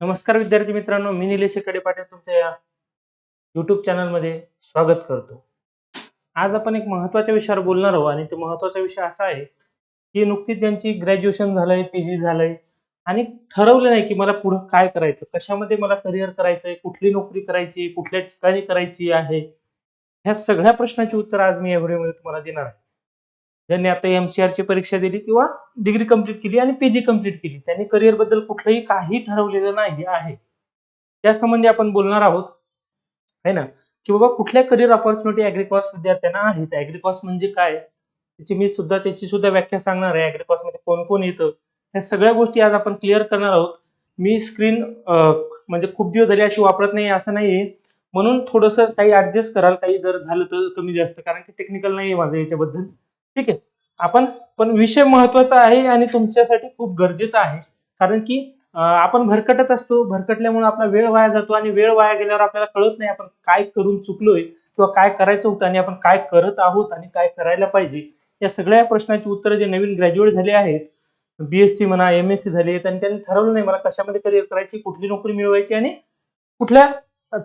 नमस्कार विद्यार्थी मित्रांनो मी निलेशकडे पाटील तुमच्या या युट्यूब चॅनलमध्ये स्वागत करतो. आज आपण एक महत्त्वाच्या विषयावर बोलणार आहोत आणि तो महत्त्वाचा विषय असा आहे की नुकतीच ज्यांची ग्रॅज्युएशन झालंय पी जी झालंय आणि ठरवलं नाही की मला पुढं काय करायचं कशामध्ये मला करिअर करायचंय कुठली नोकरी करायची कुठल्या ठिकाणी करायची आहे ह्या सगळ्या प्रश्नाची उत्तर आज मी या व्हिडिओमध्ये तुम्हाला देणार आहे. ज्यांनी आता एम सी परीक्षा दिली किंवा डिग्री कंप्लीट केली आणि पीजी कंप्लीट केली त्यांनी करिअरबद्दल कुठलंही काही ठरवलेलं नाही आहे. त्या संबंधी आपण बोलणार आहोत है ना? की बाबा कुठल्या करिअर ऑपॉर्च्युनिटी ॲग्रिकॉस विद्यार्थ्यांना आहेत? ॲग्रिकॉस म्हणजे काय? त्याची मी सुद्धा त्याची सुद्धा व्याख्या सांगणार आहे. ॲग्रिकॉसमध्ये कोण कोण येतं? ह्या सगळ्या गोष्टी आज आपण क्लिअर करणार आहोत. मी स्क्रीन म्हणजे खूप दिवस झाले अशी वापरत नाही असं नाही म्हणून थोडंसं काही ऍडजस्ट कराल काही जर झालं तर कमी जास्त कारण की टेक्निकल नाही आहे माझं याच्याबद्दल. ठीक आहे. आपण पण विषय महत्त्वाचा आहे आणि तुमच्यासाठी खूप गरजेचा आहे. कारण की आपण भरकटत असतो. भरकटल्यामुळे आपला वेळ वाया जातो आणि वेळ वाया गेल्यावर आपल्याला कळत नाही आपण काय करून चुकलोय किंवा काय करायचं होतं आणि आपण काय करत आहोत आणि काय करायला पाहिजे. या सगळ्या प्रश्नाची उत्तरं जे नवीन ग्रॅज्युएट झाले आहेत बीएससी म्हणा एम एस सी झाली आहेत आणि त्यांनी ठरवलं नाही मला कशामध्ये करिअर करायची कुठली नोकरी मिळवायची आणि कुठल्या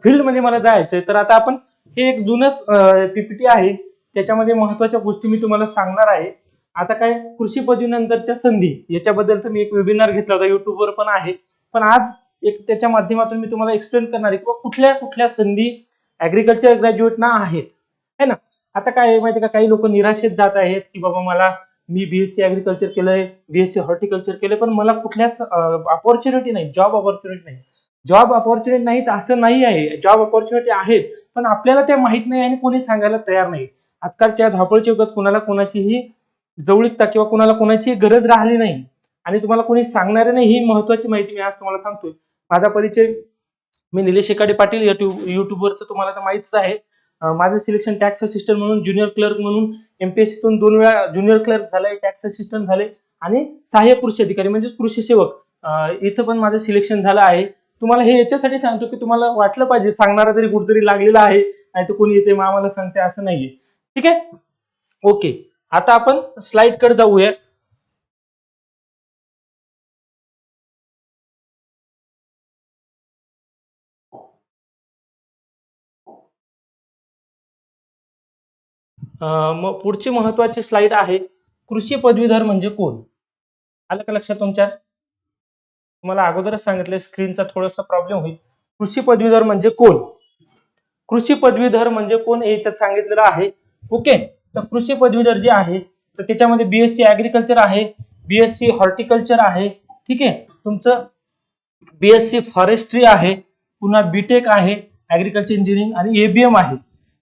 फील्डमध्ये मला जायचंय. तर आता आपण हे एक जुनच पीपीटी आहे. त्याच्यामध्ये महत्त्वाच्या गोष्टी मी तुम्हाला सांगणार आहे. आता काय कृषी पदवीनंतरच्या संधी याच्याबद्दलचं मी एक वेबिनार घेतला होता युट्यूबवर पण आहे. पण आज एक त्याच्या माध्यमातून मी तुम्हाला एक्सप्लेन करणार आहे किंवा कुठल्या कुठल्या संधी ऍग्रिकल्चर ग्रॅज्युएटना आहेत. है ना? आता काय आहे माहिती का? काही लोक निराशेत जात आहेत की बाबा मला मी बीएससी ऍग्रिकल्चर केलंय बीएससी हॉर्टिकल्चर केलंय पण मला कुठल्याच ऑपॉर्च्युनिटी नाही जॉब ऑपॉर्च्युनिटी नाही. जॉब ऑपॉर्च्युनिटी नाहीत असं नाही आहे. जॉब ऑपॉर्च्युनिटी आहेत पण आपल्याला त्या माहीत नाही आणि कोणी सांगायला तयार नाही. आजकालच्या धावपळीच्या युगात कुणाला कोणाचीही जवळीकता किंवा कुणाला कोणाची गरज राहिली नाही. आणि तुम्हाला कोणी सांगणार नाही ही महत्वाची माहिती मी आज तुम्हाला सांगतोय. माझा परिचय मी निलेश एकाडे पाटील युट्यूब युट्यूबवरचं तुम्हाला तर माहितीच आहे. माझं सिलेक्शन टॅक्स असिस्टंट म्हणून ज्युनियर क्लर्क म्हणून एमपीएससीतून दोन वेळा ज्युनियर क्लर्क झालंय टॅक्स असिस्टंट झाले. आणि सहाय्यक कृषी अधिकारी म्हणजेच कृषी सेवक. इथं पण माझं सिलेक्शन झालं आहे. तुम्हाला हे याच्यासाठी सांगतो की तुम्हाला वाटलं पाहिजे सांगणारा तरी कुठतरी लागलेला आहे. नाही तर कोणी येते मग आम्हाला सांगते असं नाहीये. ठीक आहे? ओके. आता आपण स्लाइडकडे जाऊया. मग पुढची महत्वाची स्लाइड आहे कृषी पदवीधर म्हणजे कोण? आलं का लक्षात तुमच्या? तुम्हाला अगोदरच सांगितलं स्क्रीनचा थोडासा प्रॉब्लेम होईल. कृषी पदवीधर म्हणजे कोण? कृषी पदवीधर म्हणजे कोण याच्यात सांगितलेलं आहे. ओके? तर कृषी पदवीधर जे आहे तर त्याच्यामध्ये बीएससी ऍग्रिकल्चर आहे बीएससी हॉर्टिकल्चर आहे ठीक आहे? तुमचं बीएससी फॉरेस्ट्री आहे पुन्हा बीटेक आहे ऍग्रिकल्चर इंजिनिअरिंग आणि एबीएम आहे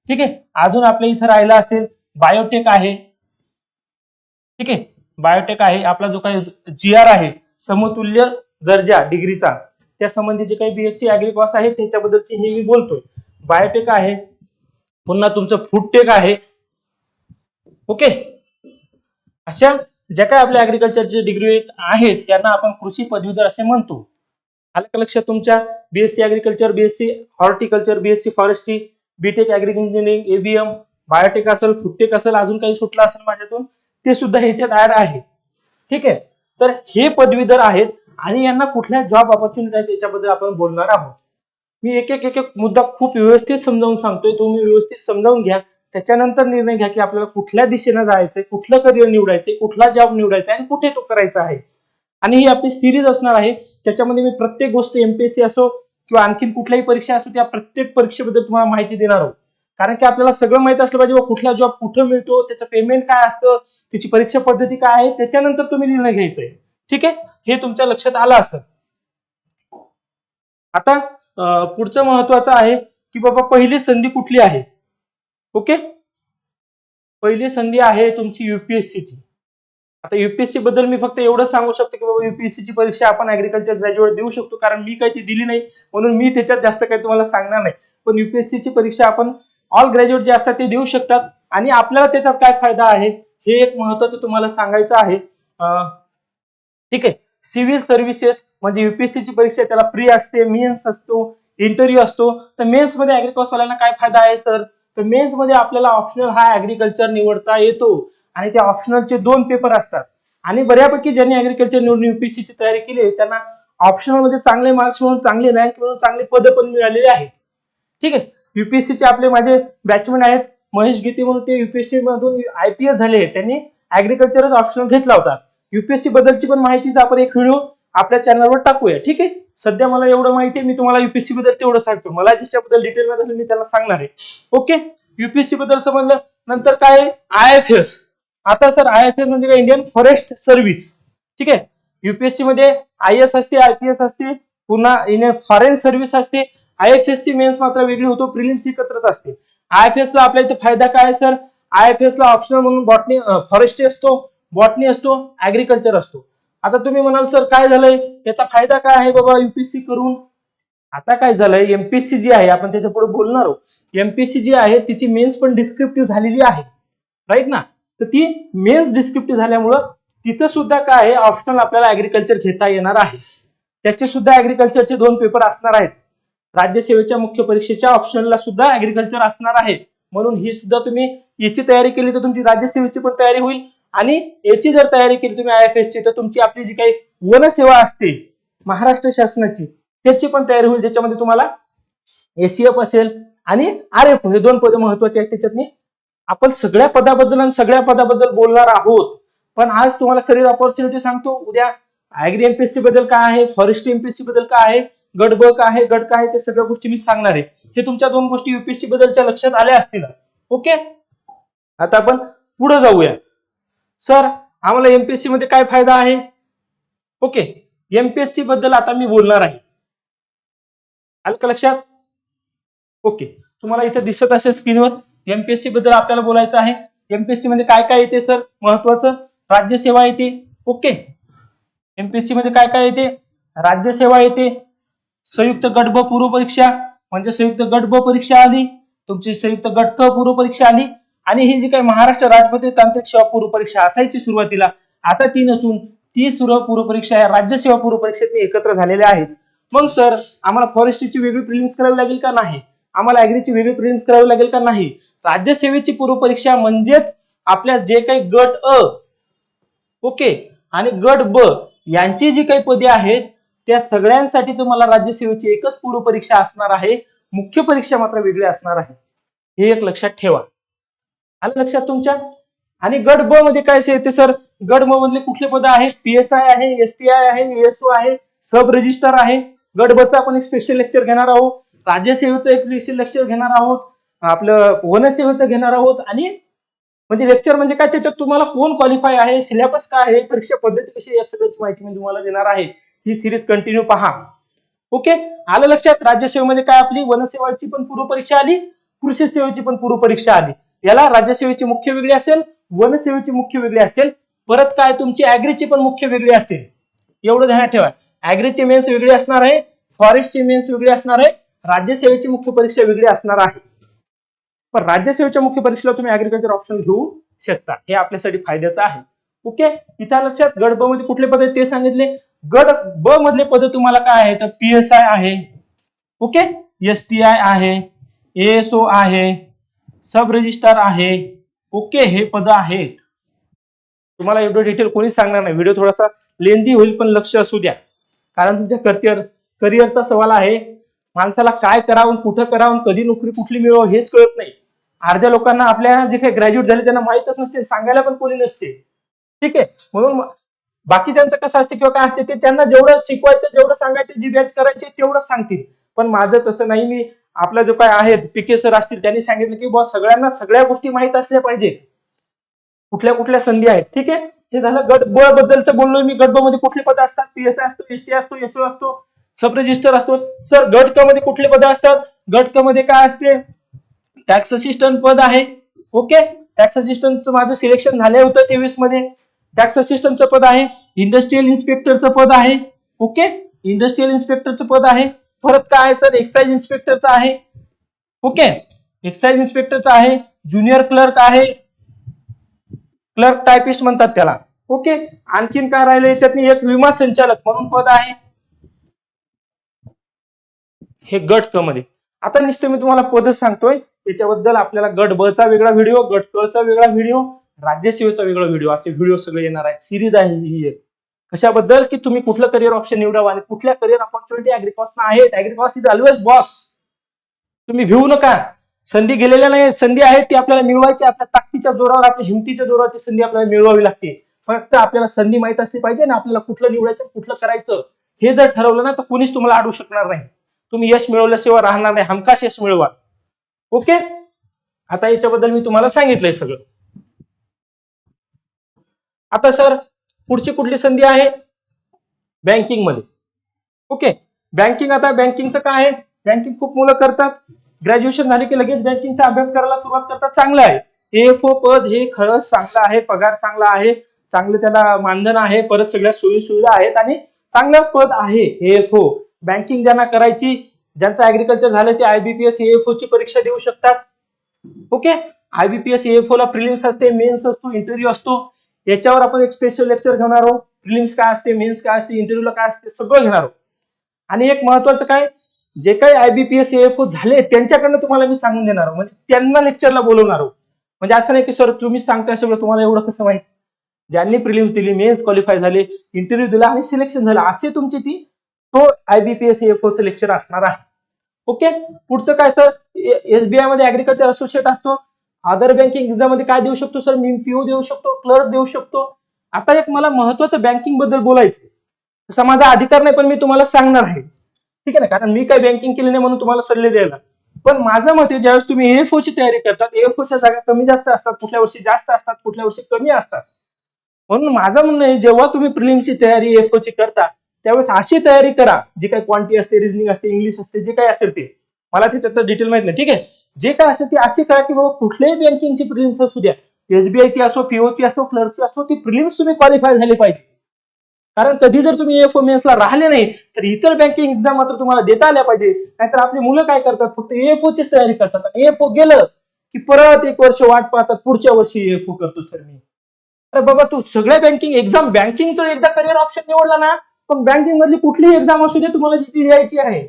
ठीक आहे? अजून आपल्या इथं राहिला असेल बायोटेक आहे ठीक आहे? बायोटेक आहे आपला जो काही जी आर आहे समतुल्य दर्जा डिग्रीचा त्या संबंधीचे काही बीएससी ऍग्रिकॉस आहे त्याच्याबद्दलची हे मी बोलतोय. बायोटेक आहे पुन्हा तुमचं फूडटेक आहे ओके? अशा ज्या काय आपल्या ऍग्रिकल्चरचे डिग्री आहेत त्यांना आपण कृषी पदवीधर असे म्हणतो. आलं का लक्षात तुमच्या? BSc agriculture BSc horticulture BSc forestry BTech agric engineering ABM biotech असेल फुटटेक असेल अजून काही सुटलं असेल माझ्यातून ते सुद्धा ह्याच्यात ऍड आहे. ठीक आहे? तर हे पदवीधर आहेत आणि यांना कुठल्या जॉब ऑपॉर्च्युनिटी आहेत याच्याबद्दल आपण बोलणार आहोत. मी एक एक एक मुद्दा खूप व्यवस्थित समजावून सांगतोय. तुम्ही व्यवस्थित समजावून घ्या. त्याच्यानंतर निर्णय घ्या की आपल्याला कुठल्या दिशेनं जायचंय कुठलं करिअर निवडायचंय कुठला जॉब निवडायचा आणि कुठे तो करायचा आहे. आणि ही आपली सिरीज असणार आहे. त्याच्यामध्ये मी प्रत्येक गोष्ट एमपीएससी असो किंवा आणखीन कुठल्याही परीक्षा असो त्या प्रत्येक परीक्षेबद्दल तुम्हाला माहिती देणार आहोत. कारण की आपल्याला सगळं माहीत असलं पाहिजे व कुठला जॉब कुठं मिळतो त्याचं पेमेंट काय असतं त्याची परीक्षा पद्धती काय आहे त्याच्यानंतर तुम्ही निर्णय घ्यायचा आहे. ठीक आहे? हे तुमच्या लक्षात आलं असं आता पुढचं महत्वाचं आहे की बाबा पहिली संधी कुठली आहे? ओके? पहिली संधी आहे तुमची युपीएससीची आता युपीएससी बद्दल मी फक्त एवढं सांगू शकतो की बाबा युपीएससीची परीक्षा आपण ऍग्रिकल्चर ग्रॅज्युएट देऊ शकतो कारण मी काही ती दिली नाही म्हणून मी त्याच्यात जास्त काही तुम्हाला सांगणार नाही. पण युपीएससीची परीक्षा आपण ऑल ग्रॅज्युएट जे असतात ते देऊ शकतात. आणि आपल्याला त्याचा काय फायदा आहे हे एक महत्वाचं तुम्हाला सांगायचं आहे. ठीक आहे. सिव्हिल सर्व्हिसेस म्हणजे युपीएससीची परीक्षा त्याला प्री असते मेन्स असतो इंटरव्ह्यू असतो. तर मेन्समध्ये मध्ये वाल्यांना काय फायदा आहे सर तर मेन्समध्ये आपल्याला ऑप्शनल हा ऍग्रीकल्चर निवडता येतो. आणि त्या ऑप्शनलचे दोन पेपर असतात. आणि बऱ्यापैकी ज्यांनी ऍग्रीकल्चर निवडून युपीएससीची तयारी केली आहे त्यांना ऑप्शनलमध्ये चांगले मार्क्स म्हणून चांगले रँक म्हणून चांगले पद पण मिळालेले आहेत. ठीक आहे? युपीएससीचे चे आपले माझे बॅचमेन आहेत महेश गीते म्हणून ते युपीएससी मधून आयपीएस झाले त्यांनी ऍग्रिकल्चरच ऑप्शनल घेतला होता. युपीएससी बद्दलची पण माहितीचा आपण एक व्हिडिओ आपल्या चॅनलवर टाकूया ठीक आहे? सध्या मला एवढं माहिती आहे मी तुम्हाला युपीएससी बद्दल तेवढं सांगतो. मला ज्याच्याबद्दल डिटेल मध्ये मी त्याला सांगणार आहे. ओके युपीएससी बद्दल समजलं नंतर काय आय एफ एस आता सर आय एफ एस म्हणजे काय? इंडियन फॉरेस्ट सर्व्हिस ठीक आहे? युपीएससी मध्ये आय एस असते आयपीएस असते पुन्हा इंडियन फॉरेन सर्व्हिस असते. आय एफ एस ची मेन्स मात्र वेगळी होतो प्रिलिम्स एकत्रच असते. आय एफ एस ला आपल्या इथे फायदा काय आहे सर? आय एफ एस ला ऑप्शनल म्हणून बॉटनी फॉरेस्ट्री असतो बॉटनी असतो ऍग्रिकल्चर असतो. आता तुम्ही म्हणाल सर काय झालंय? याचा फायदा काय आहे बाबा युपीएससी करून? आता काय झालंय? एमपीएससी जी आहे आपण त्याच्या पुढे बोलणार आहोत. एमपीएससी जी आहे तिची मेन्स पण डिस्क्रिप्टिव्ह झालेली आहे. राईट ना? तर ती मेन्स डिस्क्रिप्टिव्ह झाल्यामुळं तिथं सुद्धा काय आहे? ऑप्शनल आपल्याला ऍग्रिकल्चर घेता येणार आहे. त्याचे सुद्धा ऍग्रिकल्चरचे दोन पेपर असणार आहेत. राज्यसेवेच्या मुख्य परीक्षेच्या ऑप्शनला सुद्धा ऍग्रिकल्चर असणार आहे. म्हणून ही सुद्धा तुम्ही याची तयारी केली तर तुमची राज्यसेवेची पण तयारी होईल. आणि याची जर तयारी केली तुम्ही आय एफ एसची तर तुमची आपली जी काही वनसेवा असते महाराष्ट्र शासनाची त्याची पण तयारी होईल ज्याच्यामध्ये तुम्हाला एसीएफ असेल आणि आर एफ हे दोन पद महत्त्वाचे आहेत त्याच्यातनी आपण सगळ्या पदाबद्दल आणि सगळ्या पदाबद्दल बोलणार आहोत. पण आज तुम्हाला करिअर ऑपॉर्च्युनिटी सांगतो. उद्या ऍग्री एमपीएससी बद्दल काय आहे फॉरेस्ट्री एमपीएससी बद्दल काय आहे गट ब काय आहे गट काय आहे ते सगळ्या गोष्टी मी सांगणार आहे. हे तुमच्या दोन गोष्टी युपीएससी बद्दलच्या लक्षात आल्या असतील. ओके? आता आपण पुढे जाऊया. सर आम्हाला एमपीएससी मध्ये काय फायदा आहे? ओके एमपीएससी बद्दल आता मी बोलणार आहे. आलं का लक्षात? ओके तुम्हाला इथे दिसत असेल स्क्रीनवर एमपीएससी बद्दल आपल्याला बोलायचं आहे. एमपीएससी मध्ये काय काय येते सर? महत्वाचं? राज्यसेवा येते. ओके एमपीएससी मध्ये काय काय येते? राज्यसेवा येते. संयुक्त गट ब पूर्व परीक्षा म्हणजे संयुक्त गट ब परीक्षा आली. तुमची संयुक्त गट क पूर्व परीक्षा आली. आणि ही जी काही महाराष्ट्र राजपत्रित तांत्रिक सेवा पूर्व परीक्षा असायची सुरुवातीला आता ती नसून ती सर्व पूर्व परीक्षा या राज्यसेवा पूर्व परीक्षेत एकत्र झालेल्या आहेत. मग सर आम्हाला फॉरेस्ट्रीची वेगळी प्रिलिम्स करावी लागेल का नाही? आम्हाला ऍग्रीची वेगळी प्रिलिम्स करावी लागेल का नाही? राज्यसेवेची पूर्व परीक्षा म्हणजेच आपल्या जे काही गट अ ओके आणि गट ब यांची जी काही पदे आहेत त्या सगळ्यांसाठी तुम्हाला राज्यसेवेची एकच पूर्व परीक्षा असणार आहे. मुख्य परीक्षा मात्र वेगळी असणार आहे. हे एक लक्षात ठेवा. आलं लक्षात तुमच्या? आणि गट ब मध्ये काय येते सर? गट ब मधले कुठले पद आहेत पीएसआय आहे एसटीआय आहे एसओ आहे सब रजिस्टर आहे गट ब चा आपण एक स्पेशल लेक्चर घेणार आहोत. राज्यसेवेचं एक स्पेशल लेक्चर घेणार आहोत. आपलं वनसेवेचं घेणार आहोत. आणि म्हणजे लेक्चर म्हणजे काय? त्याच्यात तुम्हाला कोण क्वालिफाय आहे? सिलेबस काय आहे? परीक्षा पद्धती कशी आहे? या सगळ्याची माहिती मी तुम्हाला देणार आहे. ही सिरीज कंटिन्यू पहा. ओके आलं लक्षात? राज्यसेवेमध्ये काय आपली वनसेवाची पण पूर्व परीक्षा आली कृषी सेवेची पण पूर्व परीक्षा आली. याला राज्यसेवेची मुख्य वेगळी असेल वनसेवेची मुख्य वेगळी असेल परत काय तुमची ऍग्रीची पण मुख्य वेगळी असेल. एवढं ध्यानात ठेवा. ऍग्रीची मेन्स वेगळी असणार आहे फॉरेस्टची मेन्स वेगळी असणार आहे राज्यसेवेची मुख्य परीक्षा वेगळी असणार आहे. पण राज्यसेवेच्या मुख्य परीक्षेला तुम्ही ऍग्रिकल्चर ऑप्शन घेऊ शकता. हे आपल्यासाठी फायद्याचं आहे. ओके? इथं लक्षात? गट ब मध्ये कुठले पद आहेत ते सांगितले. गट ब मधले पद तुम्हाला काय आहे? तर पीएसआय आहे. ओके? एस टी आय आहे. एएसओ आहे. सब रजिस्ट्रार आहे. ओके हे पद आहेत. तुम्हाला एवढं डिटेल कोणी सांगणार नाही. व्हिडिओ थोडासा लेंदी होईल पण लक्ष असू द्या. कारण तुमच्या करिअर करिअरचा सवाल आहे माणसाला काय करावं कुठं करावं कधी नोकरी कुठली मिळव हेच कळत नाही. अर्ध्या लोकांना आपल्या जे काही ग्रॅज्युएट झाले त्यांना माहीतच नसते सांगायला पण कोणी नसते. ठीक आहे? म्हणून बाकीच्यांचं कसं असते किंवा काय असते ते त्यांना जेवढं शिकवायचं जेवढं सांगायचं जी बॅच करायची तेवढं सांगतील. पण माझं तसं नाही मी आपला जो काय आहेत पीके सर असतील त्यांनी सांगितलं की बॉस सगळ्यांना सगळ्या गोष्टी माहीत असल्या पाहिजे कुठल्या कुठल्या संधी आहेत? ठीक आहे? हे झालं. गट ब बद्दलचं बोललोय मी. गट ब मध्ये कुठले पद असतात? पीएसआय असतो एसटी असतो एसओ असतो सब रजिस्टर असतो. सर गट क मध्ये कुठले पद असतात? गट क मध्ये काय असते? टॅक्स असिस्टंट पद आहे. ओके टॅक्स असिस्टंटचं माझं सिलेक्शन झालं होतं तेवीसमध्ये टॅक्स असिस्टंटचं पद आहे. इंडस्ट्रियल इन्स्पेक्टरचं पद आहे. ओके इंडस्ट्रियल इन्स्पेक्टरचं पद आहे. परत काय आहे सर? एक्साइज इन्स्पेक्टरचं आहे. ओके एक्साइज इन्स्पेक्टरचं आहे. ज्युनियर क्लर्क आहे. क्लर्क टायपिस्ट म्हणतात त्याला. ओके आणखीन काय राहिलं? याच्यात एक विमा संचालक म्हणून पद आहे. हे गट क मध्ये. आता नुसतं मी तुम्हाला पदच सांगतोय. त्याच्याबद्दल आपल्याला गट ब चा वेगळा व्हिडिओ गट क चा वेगळा व्हिडिओ राज्यसेवेचा वेगळा व्हिडिओ असे व्हिडिओ सगळे येणार आहेत. सिरीज आहे ही एक. कशाबद्दल? की तुम्ही कुठलं करिअर ऑप्शन निवडावं आणि कुठल्या करिअर ऑपॉर्च्युनिटी अॅग्रिकॉसना आहेत? अॅग्रिकॉस इज ऑलवेज बॉस तुम्ही भिवू नका. संधी गेलेल्या नाही संधी आहेत ती आपल्याला मिळवायची. आपल्या ताकदीच्या जोरावर आपल्या हिमतीच्या जोरावर ती संधी आपल्याला मिळवावी लागते. फक्त आपल्याला संधी माहीत असली पाहिजे ना आपल्याला कुठलं निवडायचं कुठलं करायचं हे जर ठरवलं ना तर कोणीच तुम्हाला अडवू शकणार नाही. तुम्ही यश मिळवल्याशिवाय राहणार नाही. हमखास यश मिळवा. ओके आता याच्याबद्दल मी तुम्हाला सांगितलंय सगळं. आता सर पुढची कुठली संधी आहे? बँकिंगमध्ये. ओके बँकिंग आता बँकिंगचं काय आहे? बँकिंग खूप मुलं करतात. ग्रॅज्युएशन झाले की लगेच बँकिंगचा अभ्यास करायला सुरुवात करतात. चांगलं आहे. एफ ओ पद हे खरंच चांगलं आहे पगार चांगला आहे चांगलं त्याला मानधन आहे परत सगळ्या सोयी सुविधा आहेत आणि चांगलं पद आहे एफ ओ बँकिंग ज्यांना करायची ज्यांचं ऍग्रिकल्चर झालं ते आयबीपीएस एफ ची परीक्षा देऊ शकतात. ओके आयबीपीएस एफ ला प्रिलिम्स असते मेन्स असतो इंटरव्ह्यू असतो. याच्यावर आपण एक स्पेशल लेक्चर घेणार आहोत. प्रिलिम्स काय असते मेन्स काय असते इंटरव्ह्यूला काय असते सगळं घेणार आहोत. आणि एक महत्वाचं काय जे काही आयबीपीएस एफ ओ झाले त्यांच्याकडनं तुम्हाला मी सांगून देणार आहोत. म्हणजे त्यांना लेक्चरला बोलवणार आहोत. म्हणजे असं नाही की सर तुम्ही सांगताय सगळं तुम्हाला एवढं कसं माहीत? ज्यांनी प्रिलिम्स दिली मेन्स क्वालिफाय झाले इंटरव्ह्यू दिला आणि सिलेक्शन झालं असे तुमची ती तो आयबीपीएस एफ ओचं लेक्चर असणार आहे. ओके पुढचं काय सर? एसबीआयमध्ये ऍग्रिकल्चर असोसिएट असतो. अदर बँकिंग एक्झाममध्ये काय देऊ शकतो सर मी पीओ देऊ शकतो क्लर्क देऊ शकतो. आता एक मला महत्वाचं बँकिंगबद्दल बोलायचं तसा माझा अधिकार नाही पण मी तुम्हाला सांगणार आहे. ठीक आहे ना? कारण मी काय बँकिंग केली नाही म्हणून तुम्हाला सल्ले द्यायला. पण माझं मत आहे ज्यावेळेस तुम्ही एफ ची तयारी करतात एफ च्या जागा कमी जास्त असतात कुठल्या वर्षी जास्त असतात कुठल्या वर्षी कमी असतात. म्हणून माझं म्हणणं आहे जेव्हा तुम्ही प्रिलिमची तयारी एफ ची करता त्यावेळेस अशी तयारी करा जी काही क्वांटिटी असते रिजनिंग असते इंग्लिश असते जे काही असेल ते. मला त्याच्यात डिटेल माहीत नाही ठीक आहे? जे काय असेल ते असे करा की बाबा कुठल्याही बँकिंगची प्रिलिम्स असू द्या एसबीआयची असो पीओची असो क्लर्कची असो ती प्रिलिम्स तुम्ही क्वालिफाय झाली पाहिजे. कारण कधी जर तुम्ही एफ ला राहिले नाही तर इतर बँकिंग एक्झाम मात्र तुम्हाला देता आल्या पाहिजे. नाहीतर आपली मुलं काय करतात? फक्त एफ चीच तयारी करतात. आणि ओ गेलं की परत एक वर्ष वाट पाहतात पुढच्या वर्षी एफ ओ करतो सर मी. अरे बाबा तू सगळ्या बँकिंग एक्झाम बँकिंग तर एकदा करिअर ऑप्शन निवडला ना पण बँकिंग मधली कुठलीही एक्झाम असू दे तुम्हाला जी द्यायची आहे.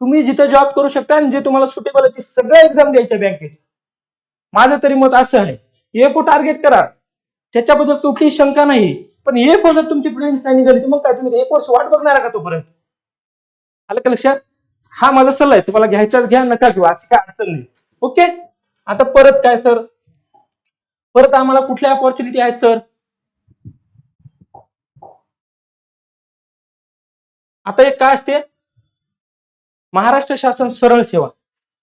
तुम्ही जिथे जॉब करू शकता आणि जे तुम्हाला सुटेबल आहे ते सगळ्या एक्झाम द्यायच्या बँकेत माझं तरी मत असं आहे एफओ टार्गेट करा. त्याच्याबद्दल कुठलीही शंका नाही. पण एफओ जर तुमची प्रिलिम्स नाही निघाली मग काय तुम्ही एक वर्ष वाट बघणार का तोपर्यंत? आलं का लक्षात? हा माझा सल्ला आहे तुम्हाला घ्यायचा घ्या नका घेऊ अशी काय अडचण नाही. ओके? आता परत काय सर? परत आम्हाला कुठल्या अपॉर्च्युनिटी आहेत सर? आता एक काय असते? महाराष्ट्र शासन सरळ सेवा.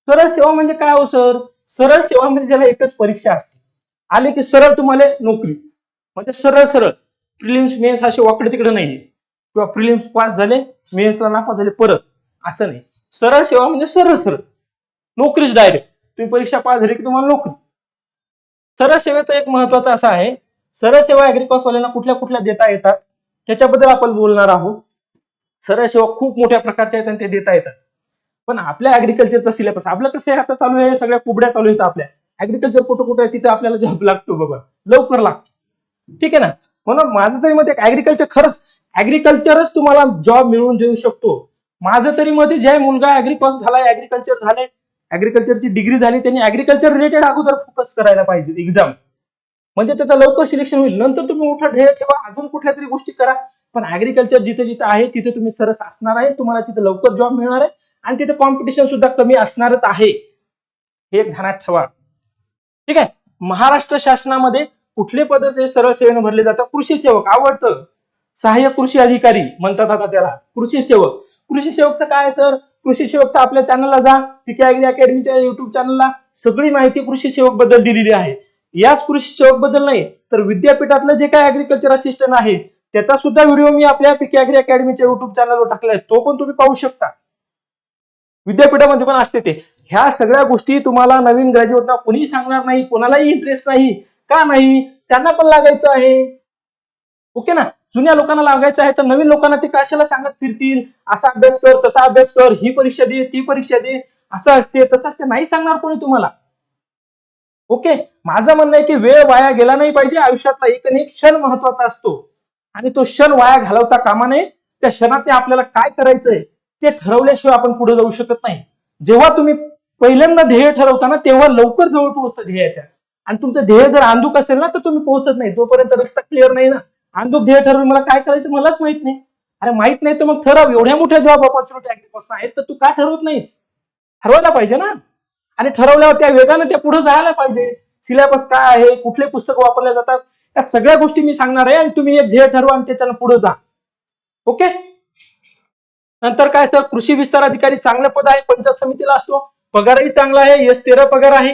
सरळ सेवा म्हणजे काय हो सर? सरळ सेवा म्हणजे ज्याला एकच परीक्षा असते. आले की सरळ तुम्हाला नोकरी. म्हणजे सरळ सरळ. प्रिलिम्स मेन्स असे वाकडे तिकडे नाहीये किंवा प्रिलिम्स पास झाले मेन्सला नापास झाले परत. असं नाही. सरळ सेवा म्हणजे सरळ सरळ. नोकरीच डायरेक्ट तुम्ही परीक्षा पास झाली की तुम्हाला नोकरी. सरळ सेवेचा एक महत्त्वाचा असा आहे. सरळ सेवा अॅग्रिकॉसवाल्यांना कुठल्या कुठल्या देता येतात? त्याच्याबद्दल आपण बोलणार आहोत. सरळ सेवा खूप मोठ्या प्रकारच्या आहेत आणि ते देता येतात. पण आपल्या ऍग्रिकल्चरचा सिलेबस आपलं कसं आहे आता चालू आहे सगळ्या कुबड्या चालू आहेत आपल्या. ऍग्रिकल्चर कुठं कुठं आहे तिथे आपल्याला जॉब लागतो बाबा लवकर लागतो. ठीक आहे ना? म्हणून माझं तरी मत ऍग्रिकल्चर खरंच ऍग्रिकल्चरच तुम्हाला जॉब मिळवून देऊ शकतो. माझं तरी मध्ये जे ज्या मुलगा ऍग्रिकॉस झालाय ऍग्रिकल्चर झाले ऍग्रिकल्चरची डिग्री झाली त्यांनी ऍग्रिकल्चर रिलेटेड अगोदर फोकस करायला पाहिजे एक्झाम म्हणजे त्याचं लवकर सिलेक्शन होईल. नंतर तुम्ही मोठा ध्येय ठेवा अजून कुठल्या तरी गोष्टी करा. पण ऍग्रिकल्चर जिथे जिथे आहे तिथे तुम्ही सरस असणार आहे तुम्हाला तिथे लवकर जॉब मिळणार आहे. आणि तिथे कॉम्पिटिशन सुद्धा कमी असणारच आहे. हे ध्यानात ठेवा. ठीक आहे? महाराष्ट्र शासनामध्ये कुठले पद हे सरळ सेवेने भरले जातात? कृषी सेवक आवडतं. सहाय्यक कृषी अधिकारी म्हणतात आता त्याला. कृषी सेवक. कृषी सेवकचं काय सर? कृषी सेवकचा आपल्या चॅनलला जा. पिके अॅग्री अकॅडमीच्या युट्यूब चॅनलला सगळी माहिती कृषी सेवकबद्दल दिलेली आहे. याच कृषी सेवकबद्दल नाही तर विद्यापीठातलं जे काय अॅग्रिकल्चर असिस्टंट आहे त्याचा सुद्धा व्हिडिओ मी आपल्या पीके अॅग्री अकॅडमीच्या युट्यूब चॅनलवर टाकलाय. तो पण तुम्ही पाहू शकता. विद्यापीठामध्ये पण असते ते. ह्या सगळ्या गोष्टी तुम्हाला नवीन ग्रॅज्युएटना कोणी सांगणार नाही कोणालाही इंटरेस्ट नाही. का नाही? त्यांना पण लागायचं आहे. ओके ना? जुन्या लोकांना लागायचं आहे तर नवीन लोकांना ते कशाला सांगत फिरतील? असा अभ्यास कर तसा अभ्यास कर ही परीक्षा दे ती परीक्षा दे. असं असते तसं असते नाही सांगणार कोणी तुम्हाला. ओके माझं म्हणणं आहे की वेळ वाया गेला नाही पाहिजे आयुष्यातला एक आणि एक क्षण महत्त्वाचा असतो. आणि तो क्षण वाया घालवता कामा नये. त्या क्षणात आपल्याला काय करायचंय? ते ठरवल्याशिवाय आपण पुढे जाऊ शकत नाही. जेव्हा तुम्ही पहिल्यांदा ध्येय ठरवताना तेव्हा लवकर जवळ पोहोचतं ध्येयाच्या. आणि तुमचं ध्येय जर अंधुक असेल ना तर तुम्ही पोहोचत नाही. जोपर्यंत रस्ता क्लिअर नाही ना. आणि ध्येय ठरवून मला काय करायचं मलाच माहीत नाही. अरे माहीत नाही तर मग ठरव. एवढ्या मोठ्या जॉब ऑपॉर्च्युनिटी आहेत. तर तू काय ठरवत नाहीस? ठरवायला पाहिजे ना. आणि ठरवल्यावर त्या वेगानं त्या पुढे जायला पाहिजे. सिलेबस काय आहे? कुठले पुस्तक वापरले जातात? या सगळ्या गोष्टी मी सांगणार आहे आणि तुम्ही एक ध्येय ठरवा आणि त्याच्यानं पुढे जा. ओके नंतर काय सर कृषी विस्तार अधिकारी चांगलं पद आहे पंचायत समितीला असतो पगारही चांगला आहे यश तेरा पगार आहे.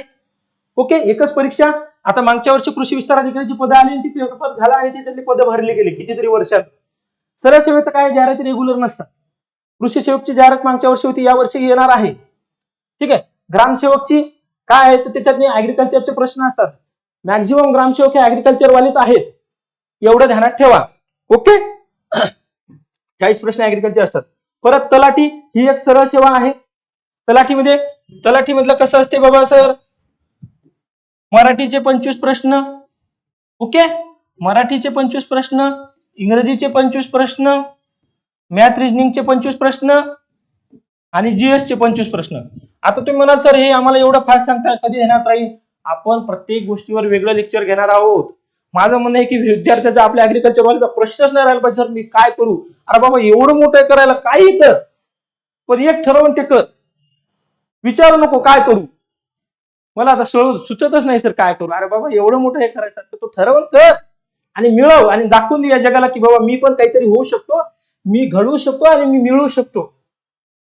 ओके एकच परीक्षा. आता मागच्या वर्षी कृषी विस्तार अधिकारीची पदं आली आणि ती पद झाला आणि त्याच्यातली पदं भरली गेली कितीतरी वर्षात. सरळ सेवेचं काय जाहिराती रेग्युलर नसतात. कृषी सेवकची जाहिरात मागच्या वर्षी होती या वर्षी येणार आहे. ठीक आहे ग्रामसेवकची काय आहे तर त्याच्यात ऍग्रिकल्चरचे प्रश्न असतात. मॅक्झिमम ग्रामसेवक हे ऍग्रिकल्चर वालेच आहेत. एवढं ध्यानात ठेवा. ओके? चाळीस प्रश्न ऍग्रिकल्चर असतात. परत तलाठी ही एक सरळ सेवा आहे. तलाठीमध्ये तलाठी मधलं कसं असते बाबा सर? मराठीचे पंचवीस प्रश्न. ओके? मराठीचे पंचवीस प्रश्न इंग्रजीचे पंचवीस प्रश्न मॅथ रिजनिंगचे पंचवीस प्रश्न आणि जीएसचे पंचवीस प्रश्न. आता तुम्ही म्हणाल सर हे आम्हाला एवढं फास्ट सांगताय कधी घेण्यात राहील आपण प्रत्येक गोष्टीवर वेगळं लेक्चर घेणार आहोत. माझं म्हणणं आहे की विद्यार्थ्याचा आपल्या अग्रिकल्चर वाल्याचा प्रश्नच नाही राहिला पाहिजे. सर मी काय करू? अरे बाबा एवढं मोठं करायला काही कर पण एक ठरवून ते कर. विचारू नको काय करू? मला आता सळ सुचतच नाही सर काय करू. अरे बाबा एवढं मोठं हे करायचं तर तो ठरवून कर. आणि मिळव आणि दाखवून दे या जगाला की बाबा मी पण काहीतरी होऊ शकतो मी घडवू शकतो आणि मी मिळवू शकतो.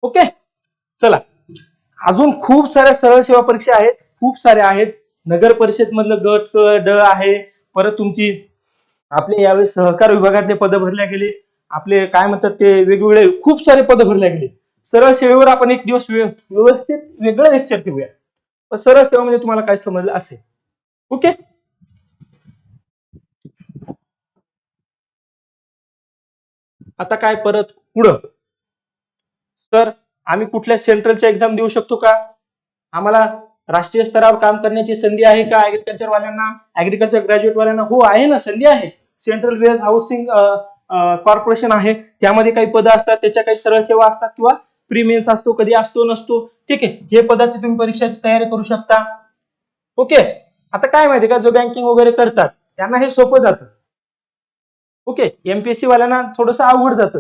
ओके? चला. अजून खूप साऱ्या सरळ सेवा परीक्षा आहेत खूप साऱ्या आहेत. नगर परिषद मधलं गट क, ड आहे. परत तुमची आपले यावेळेस सहकार विभागातले पदं भरल्या गेले. आपले काय म्हणतात ते वेगवेगळे खूप सारे पदं भरल्या गेले. सरळ सेवेवर आपण एक दिवस व्यवस्थित वेगळं लेक्चर घेऊया. पण सरळ सेवा म्हणजे तुम्हाला काय समजलं असेल? ओके? आता काय परत पुढं? तर आम्ही कुठल्या सेंट्रलच्या एक्झाम देऊ शकतो का? आम्हाला राष्ट्रीय स्तरावर काम करण्याची संधी आहे का? ऍग्रिकल्चर वाल्यांना ऍग्रिकल्चर ग्रॅज्युएट वाल्यांना हो आहे ना संधी आहे. सेंट्रल वेअर्स हाऊसिंग कॉर्पोरेशन आहे. त्यामध्ये काही पदं असतात त्याच्या काही सरळ सेवा असतात किंवा प्रीमियन्स असतो कधी असतो नसतो. ठीक आहे हे पदाची तुम्ही परीक्षाची तयारी करू शकता. ओके आता काय माहिती का? जो बँकिंग वगैरे करतात त्यांना हे सोपं जातं. ओके एमपीएससी वाल्यांना थोडंसं अवघड जातं.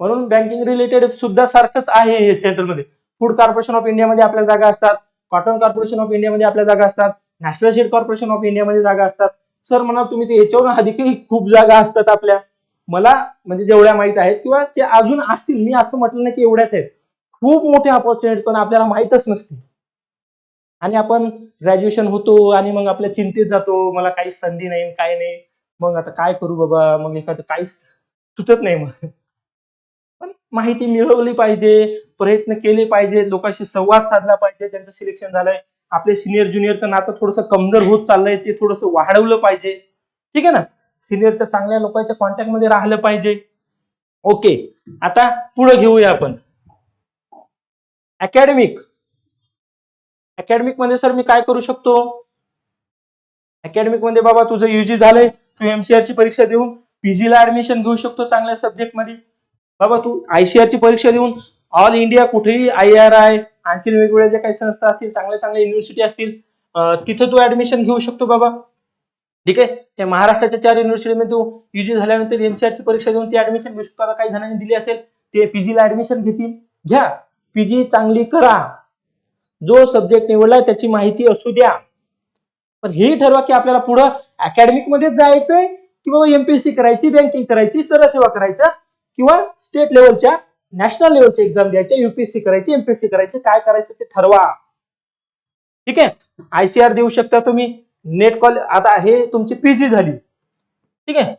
म्हणून बँकिंग रिलेटेड सुद्धा सारखंच आहे हे सेंट्रलमध्ये फूड कॉर्पोरेशन ऑफ इंडियामध्ये आपल्या जागा असतात. कॉटन कॉर्पोरेशन ऑफ इंडियामध्ये आपल्या जागा असतात. नॅशनल शेड कॉर्पोरेशन ऑफ इंडियामध्ये जागा असतात. सर म्हणा तुम्ही ते याच्यावर अधिकही खूप जागा असतात आपल्या. मला म्हणजे जेवढ्या माहीत आहेत किंवा जे अजून असतील मी असं म्हटलं नाही की एवढ्याच आहेत. खूप मोठे अपॉर्च्युनिटी पण आपल्याला माहीतच नसते आणि आपण ग्रॅज्युएशन होतो आणि मग आपल्या चिंतेत जातो. मला काहीच संधी नाही काय नाही. मग आता काय करू बाबा? मग एखादं काहीच सुचत नाही मग. माहिती मिळवली पाहिजे प्रयत्न केले पाहिजे लोकांशी संवाद साधला पाहिजे त्यांचं सिलेक्शन झालंय. आपले सिनियर ज्युनियरचं नातं थोडंसं कमजोर होत चाललंय ते थोडंसं वाढवलं पाहिजे. ठीक आहे ना? सिनियरच्या चांगल्या लोकांच्या कॉन्टॅक्टमध्ये राहिलं पाहिजे. ओके आता पुढे घेऊया आपण. अकॅडमिक अकॅडमिकमध्ये सर मी काय करू शकतो? अकॅडमिकमध्ये बाबा तुझं युजी झालंय तू एमसीआर ची परीक्षा देऊन पीजी ला ऍडमिशन घेऊ शकतो चांगल्या सब्जेक्टमध्ये. बाबा तू आयसीआर ची परीक्षा देऊन ऑल इंडिया कुठेही आय आर आय आणखी वेगवेगळ्या ज्या काही संस्था असतील चांगल्या चांगल्या युनिव्हर्सिटी असतील तिथं तू ऍडमिशन घेऊ शकतो बाबा. ठीक आहे? त्या महाराष्ट्राच्या चार युनिव्हर्सिटीमध्ये तू युजी झाल्यानंतर एमसीआरची परीक्षा देऊन ती ऍडमिशन घेऊ शकतो. आता काही जणांनी दिली असेल ते पीजी ला ऍडमिशन घेतील. घ्या. पीजी चांगली करा. जो सब्जेक्ट निवडलाय त्याची माहिती असू द्या. पण हे ठरवा की आपल्याला पुढं अकॅडमिकमध्ये जायचंय की बाबा एमपीएससी करायची बँकिंग करायची सरसेवा सेवा किंवा स्टेट लेवलच्या नॅशनल लेवलच्या एक्झाम द्यायच्या युपीएससी करायची एमपीएससी करायची काय करायचं ते ठरवा. ठीक आहे? आयसीआर देऊ शकता तुम्ही. नेट कॉल आता हे तुमची पीजी झाली. ठीक आहे?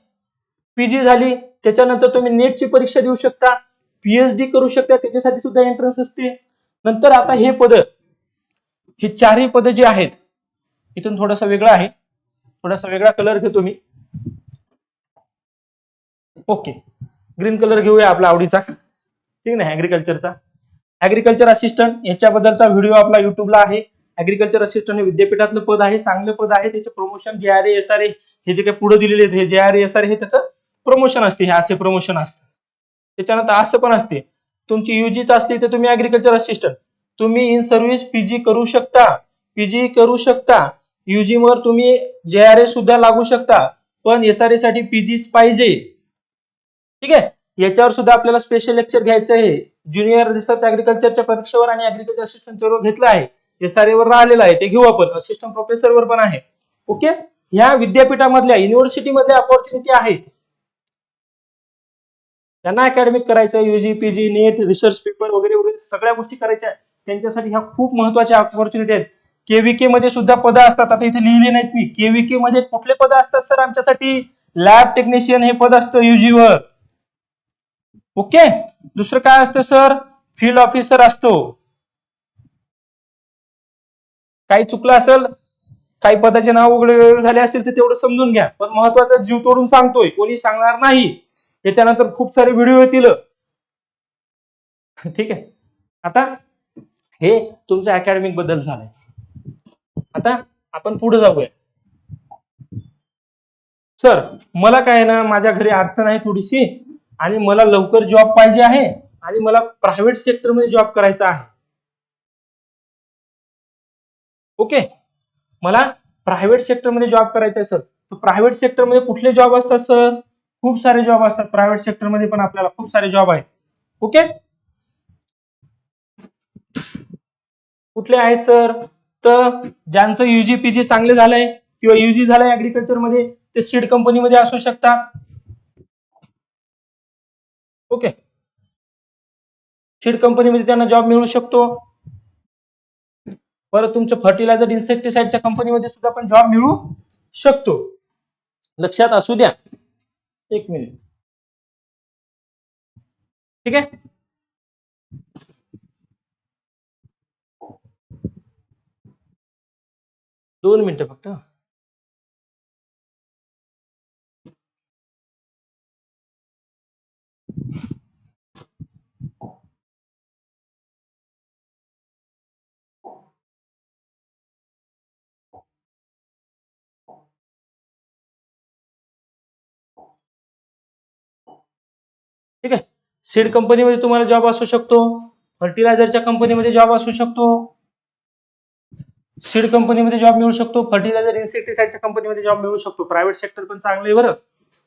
पीजी झाली. त्याच्यानंतर तुम्ही नेटची परीक्षा देऊ शकता. पीएचडी करू शकता. त्याच्यासाठी सुद्धा एंट्रन्स असते. नंतर आता हे पद. हे चारही पद जी आहेत इथून थोडासा वेगळा आहे. थोडासा वेगळा कलर घेतो मी. ओके ग्रीन कलर घेऊया आपला आवडीचा. ठीक नाही ऍग्रिकल्चरचा ऍग्रिकल्चर असिस्टंट याच्याबद्दलचा व्हिडिओ आपला युट्यूबला आहे. ऍग्रिकल्चर असिस्टंट हे विद्यापीठातलं पद आहे चांगलं पद आहे. त्याचे प्रमोशन जे आर एस आर हे जे काही पुढे दिलेले आहेत हे जे आर एस आर हे त्याचं प्रमोशन असते हे असे प्रमोशन असतं त्याच्यानंतर असं पण असते. तुमची युजीच असली तर तुम्ही ऍग्रिकल्चर असिस्टंट तुम्ही इन सर्व्हिस पीजी करू शकता. पीजी करू शकता. युजी वर तुम्ही जे आर ए सुद्धा लागू शकता. पण एस आर ए साठी पीजीच पाहिजे. ठीक आहे? याच्यावर सुद्धा आपल्याला स्पेशल लेक्चर घ्यायचं आहे. ज्युनियर रिसर्च अग्रिकल्चरच्या परीक्षेवर आणि अॅग्रिकल्चर असिस्टंटवर घेतलं आहे. एसआरए वर राहिलेलं आहे. ते घेऊ आपण. असिस्टंट प्रोफेसर वर पण आहे. ओके ह्या विद्यापीठामधल्या युनिव्हर्सिटीमधल्या अपॉर्च्युनिटी आहेत. त्यांना अकॅडमिक करायचं UG PG NET research paper वगैरे वगैरे सगळ्या गोष्टी करायच्या त्यांच्यासाठी ह्या खूप महत्त्वाच्या अपॉर्च्युनिटी आहेत. केव्हीके मध्ये सुद्धा पद असतात. आता इथे लिहिले नाहीत मी. केव्हीके मध्ये कुठले पद असतात सर? आमच्यासाठी लॅब टेक्निशियन हे पद असतं युजी वर. ओके? दुसरं काय असतं सर? फील्ड ऑफिसर असतो. काही चुकलं असेल काही पदाचे नाव वगैरे वेगळे झाले असतील तर तेवढं समजून घ्या. पण महत्वाचं जीव तोडून सांगतोय. कोणी सांगणार नाही. त्याच्यानंतर खूप सारे व्हिडिओ येतील. ठीक आहे. आता हे तुमचं अकॅडमिकबद्दल झालंय. आता आपण पुढे जाऊया. सर मला काय ना माझ्या घरी अडचण आहे थोडीशी. आणि मला लवकर जॉब पाहिजे आहे आणि मला प्रायव्हेट सेक्टरमध्ये जॉब करायचा आहे. ओके मला प्रायव्हेट सेक्टरमध्ये जॉब करायचा आहे सर प्रायव्हेट सेक्टरमध्ये कुठले जॉब असतात सर खूप सारे जॉब असतात प्रायव्हेट सेक्टरमध्ये पण आपल्याला खूप सारे जॉब आहेत. ओके कुठले आहेत सर तर ज्यांचं युजी पीजी चांगले झालंय किंवा युजी झालंय ऍग्रिकल्चरमध्ये ते सीड कंपनीमध्ये असू शकतात. ओके. सीड कंपनीमध्ये त्यांना जॉब मिळू शकतो. परत तुमचं फर्टिलायझर इन्सेक्टिसाइडच्या कंपनीमध्ये सुद्धा पण जॉब मिळू शकतो. लक्षात असू द्या. एक मिनिट ठीक आहे? दोन मिनिटं फक्त. ठीक आहे? सीड कंपनीमध्ये तुम्हाला जॉब असू शकतो. फर्टिलायझरच्या कंपनीमध्ये जॉब असू शकतो. सीड कंपनीमध्ये जॉब मिळू शकतो. फर्टिलायझर इन्सेक्टिसाइडच्या कंपनीमध्ये जॉब मिळू शकतो. प्रायव्हेट सेक्टर पण चांगलं आहे बरं.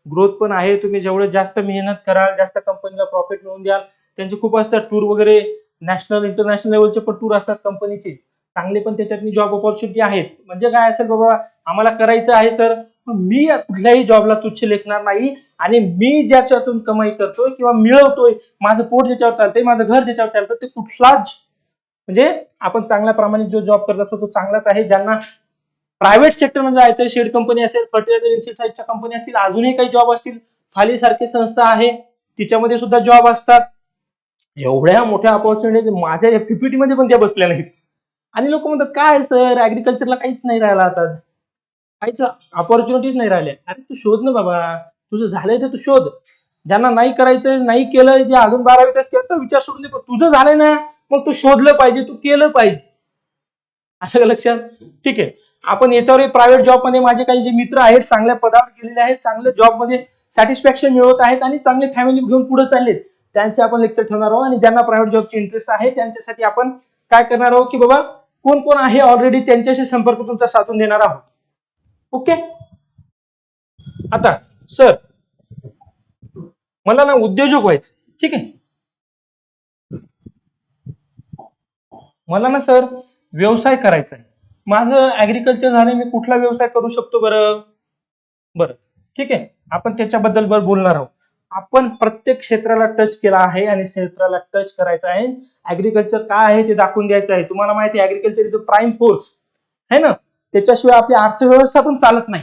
ग्रोथ पण आहे. तुम्ही जेवढं जास्त मेहनत कराल जास्त कंपनीला प्रॉफिट मिळवून द्याल त्यांचे खूप असतात टूर वगैरे. नॅशनल इंटरनॅशनल लेवलचे पण टूर असतात कंपनीचे चांगले पण त्याच्यात जॉब ऑपॉर्च्युनिटी आहेत. म्हणजे काय असेल बाबा आम्हाला करायचं आहे सर मी कुठल्याही जॉबला तुच्छ लेखणार नाही आणि मी ज्याच्यातून कमाई करतोय किंवा मिळवतोय माझं पोट ज्याच्यावर चालतंय माझं घर ज्याच्यावर चालतं ते कुठलाच म्हणजे आपण चांगल्या प्रमाणे जो जॉब करत असतो तो चांगलाच आहे. ज्यांना प्रायव्हेट सेक्टरमध्ये जायचं शेड कंपनी असेल फर्टिलायझर इन्स्टिट्यूटच्या कंपनी असतील अजूनही काही जॉब असतील फाली सारखी संस्था आहे तिच्यामध्ये सुद्धा जॉब असतात. एवढ्या मोठ्या अपॉर्च्युनिटी माझ्या या पीपीटी मध्ये पण त्या बसल्या नाहीत. आणि लोक म्हणतात काय सर ऍग्रिकल्चरला काहीच नाही राहिला आता. काहीच ऑपॉर्च्युनिटीज नाही राहिल्या अरे तू शोध ना बाबा. तुझं झालंय तर तू शोध. ज्यांना नाही करायचंय नाही केलं जे अजून बारावीत असते त्यांचा विचार सोडून दे. पण तुझं झालंय ना मग तू शोधलं पाहिजे तू केलं पाहिजे. आलं का लक्षात? ठीक आहे. आपण याच्यावर प्रायव्हेट जॉबमध्ये माझे काही जे मित्र आहेत चांगल्या पदावर गेलेले आहेत चांगल्या जॉबमध्ये सॅटिस्फॅक्शन मिळवत आहेत आणि चांगली फॅमिली घेऊन पुढे चाललेत. त्यांचे आपण लेक्चर ठेवणार आहोत आणि ज्यांना प्रायव्हेट जॉबची इंटरेस्ट आहे त्यांच्यासाठी आपण काय करणार आहोत की बाबा कोण कोण आहे ऑलरेडी त्यांच्याशी संपर्क तुमचा साधून देणार आहोत? ओके? आता सर मला ना उद्योजक व्हायचं ठीक आहे? मला ना सर व्यवसाय करायचा आहे माझं ऍग्रिकल्चर झालं मी कुठला व्यवसाय करू शकतो बरं? बरं ठीक आहे? आपण त्याच्याबद्दल बरं बोलणार आहोत. आपण प्रत्येक क्षेत्राला टच केला आहे आणि क्षेत्राला टच करायचं आहे. ऍग्रिकल्चर काय आहे ते दाखवून द्यायचं आहे. तुम्हाला माहिती आहे agriculture is a prime force है ना? त्याच्याशिवाय आपली अर्थव्यवस्था पण चालत नाही.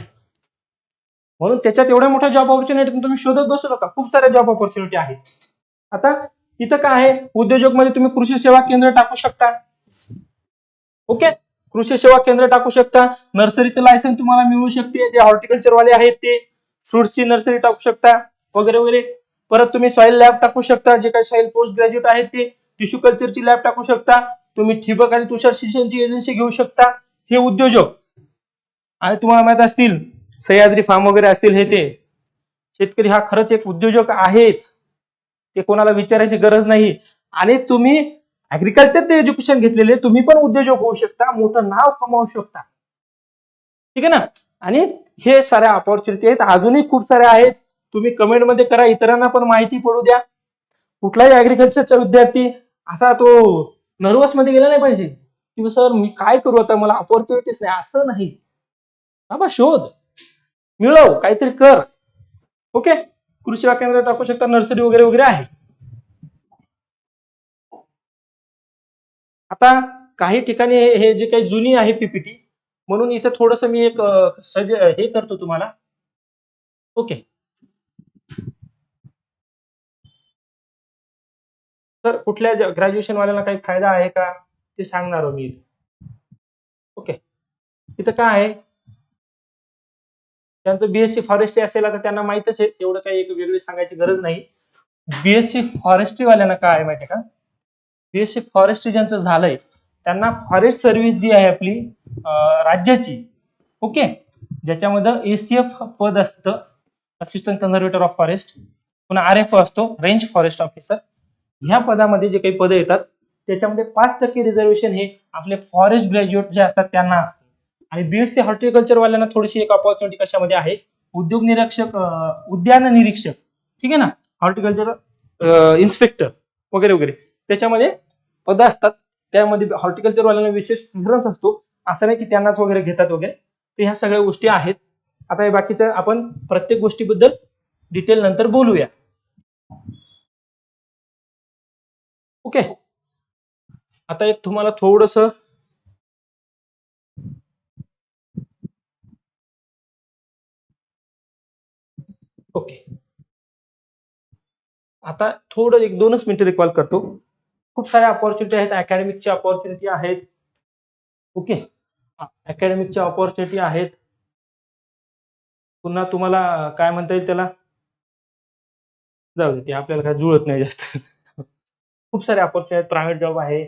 म्हणून त्याच्यात एवढ्या मोठ्या जॉब ऑपॉर्च्युनिटी तुम्ही शोधत बसू नका. खूप साऱ्या जॉब ऑपॉर्च्युनिटी आहेत. आता इथं काय आहे? उद्योजकमध्ये तुम्ही कृषी सेवा केंद्र टाकू शकता. ओके? कृषी सेवा केंद्र टाकू शकता. नर्सरीचं लायसन तुम्हाला मिळू शकते. जे हॉर्टिकल्चर वाले आहेत ते फ्रुट्सची नर्सरी टाकू शकता. वगैरे वगैरे. परत तुम्ही सॉइल लॅब टाकू शकता. जे काही सॉइल पोस्ट ग्रॅज्युएट आहेत ते टिश्यू कल्चरची लॅब टाकू शकता. तुम्ही ठिबक आणि तुषार सिंचनची एजन्सी घेऊ शकता. हे उद्योजक आणि तुम्हाला माहीत असतील सह्याद्री फार्म वगैरे असतील हे ते. शेतकरी हा खरंच एक उद्योजक आहेच. ते कोणाला विचारायची गरज नाही. आणि तुम्ही ऍग्रिकल्चरचे एज्युकेशन घेतलेले तुम्ही पण उद्योजक होऊ शकता मोठं नाव कमावू शकता. ठीक आहे ना? आणि हे साऱ्या ऑपॉर्च्युनिटी आहेत. अजूनही खूप साऱ्या आहेत. तुम्ही कमेंटमध्ये करा इतरांना पण माहिती पडू द्या. कुठलाही ऍग्रिकल्चरचा विद्यार्थी असा तो नर्वसमध्ये गेला नाही पाहिजे. किंवा सर मी काय करू आता? मला ऑपॉर्च्युनिटीज नाही. असं नाही. बाबा शोध. मिळव काहीतरी कर. ओके कृषी केंद्रात टाकू शकता नर्सरी वगैरे वगैरे आहे. आता काही ठिकाणी हे जे काही जुनी आहे पीपीटी म्हणून इथं थोडस मी एक सज हे करतो तुम्हाला. ओके तर कुठल्या ग्रॅज्युएशन वाल्याला काही फायदा आहे का? ते सांगणार मी इथं. ओके इथं काय आहे? त्यांचं बीएससी फॉरेस्ट्री असेल आता त्यांना माहितच आहे तेवढं काही एक वेगळी सांगायची गरज नाही. बीएससी फॉरेस्ट्री वाल्यांना काय आहे माहिती का? बीएससी फॉरेस्ट्री ज्यांचं झालंय त्यांना फॉरेस्ट सर्व्हिस जी आहे आपली राज्याची ओके? ज्याच्यामध्ये एसीएफ पद असतं असिस्टंट कन्झर्वेटर ऑफ फॉरेस्ट पुन्हा आर एफ असतो रेंज फॉरेस्ट ऑफिसर ह्या पदामध्ये जे काही पदं येतात त्याच्यामध्ये पाच टक्के रिझर्वेशन हे आपले फॉरेस्ट ग्रॅज्युएट जे असतात त्यांना असतं. आणि बीएससी हॉर्टिकल्चरवाल्यांना थोडीशी एक ऑपॉर्च्युनिटी कशामध्ये आहे? उद्योग निरीक्षक उद्यान निरीक्षक. ठीक आहे ना? हॉर्टिकल्चर इन्स्पेक्टर वगैरे वगैरे. त्याच्यामध्ये पदं असतात. त्यामध्ये हॉर्टिकल्चरवाल्यांना विशेष प्रिफरन्स असतो. असं नाही की त्यांनाच वगैरे घेतात वगैरे. तर ह्या सगळ्या गोष्टी आहेत. आता हे बाकीचं आपण प्रत्येक गोष्टीबद्दल डिटेल नंतर बोलूया. ओके आता एक तुम्हाला थोडस ओके. आता थोडं एक दोनच मिनिटं रिकॉल करतो. खूप साऱ्या ऑपॉर्च्युनिटी आहेत. अकॅडमिकच्या अपॉर्च्युनिटी आहेत. ओके. अकॅडमिकच्या ऑपॉर्च्युनिटी आहेत. पुन्हा तुम्हाला काय म्हणता येईल त्याला? जाऊ दे ते आपल्याला काय जुळत नाही जास्त. खूप सारे अपॉर्च्युनिटी आहेत. प्रायव्हेट जॉब आहे.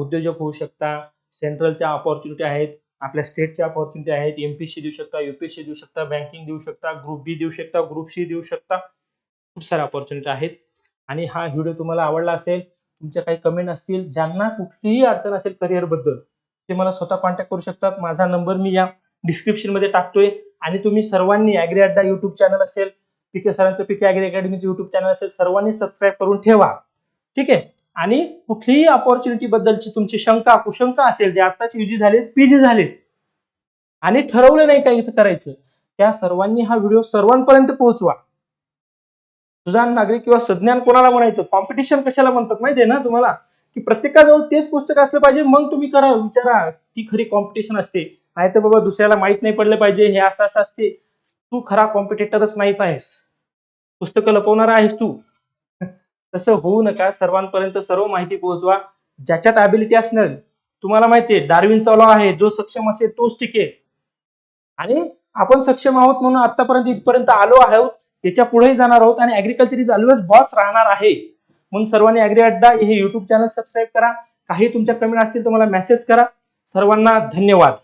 उद्योजक होऊ शकता. सेंट्रलच्या अपॉर्च्युनिटी आहेत. आपल्या स्टेटच्या ऑपॉर्च्युनिटी आहेत. एमपीएससी देऊ शकता युपीएससी देऊ शकता बँकिंग देऊ शकता ग्रुप बी देऊ शकता ग्रुप सी देऊ शकता. खूप साऱ्या ऑपॉर्च्युनिटी आहेत. आणि हा व्हिडिओ तुम्हाला आवडला असेल तुमच्या काही कमेंट असतील ज्यांना कुठलीही अडचण असेल करिअरबद्दल बद्दल ते मला स्वतः कॉन्टॅक्ट करू शकतात. माझा नंबर मी या डिस्क्रिप्शनमध्ये टाकतोय. आणि तुम्ही सर्वांनी ॲग्री अड्डा युट्यूब चॅनल असेल पी के सरांचं पीके ॲग्री अकॅडमीचं युट्यूब चॅनल असेल सर्वांनी सबस्क्राईब करून ठेवा. ठीक आहे? आणि कुठलीही ऑपॉर्च्युनिटी बद्दलची तुमची शंका कुशंका असेल जे आताची युजी झाले पीजी झाले आणि ठरवलं नाही काय इथं करायचं त्या सर्वांनी हा व्हिडिओ सर्वांपर्यंत पोहोचवा. सुजान नागरिक किंवा सज्ञान कोणाला म्हणायचं? कॉम्पिटिशन कशाला म्हणतात माहितीये ना तुम्हाला? की प्रत्येकाजवळ तेच पुस्तक असलं पाहिजे मग तुम्ही करा विचारा ती खरी कॉम्पिटिशन असते. नाही तर बाबा दुसऱ्याला माहीत नाही पडलं पाहिजे हे असं असं असते. तू खरा कॉम्पिटिटरच नाहीच आहेस. पुस्तकं लपवणारा आहेस तू. तसं होऊ नका. सर्वांपर्यंत सर्व माहिती पोहोचवा. ज्याच्यात ॲबिलिटी असणार तुम्हाला माहितीये डार्विनचा लॉ आहे जो सक्षम असेल तोच टिकेल आणि आपण सक्षम आहोत म्हणून आतापर्यंत इथपर्यंत आलो आहोत याच्या पुढेही जाणार आहोत आणि ऍग्रीकल्चर इज ऑलवेज बॉस राहणार आहे. म्हणून सर्वांनी ऍग्री अड्डा हे युट्यूब चॅनल सबस्क्राईब करा. काही तुमच्या कमेंट असतील तर मला मेसेज करा. सर्वांना धन्यवाद.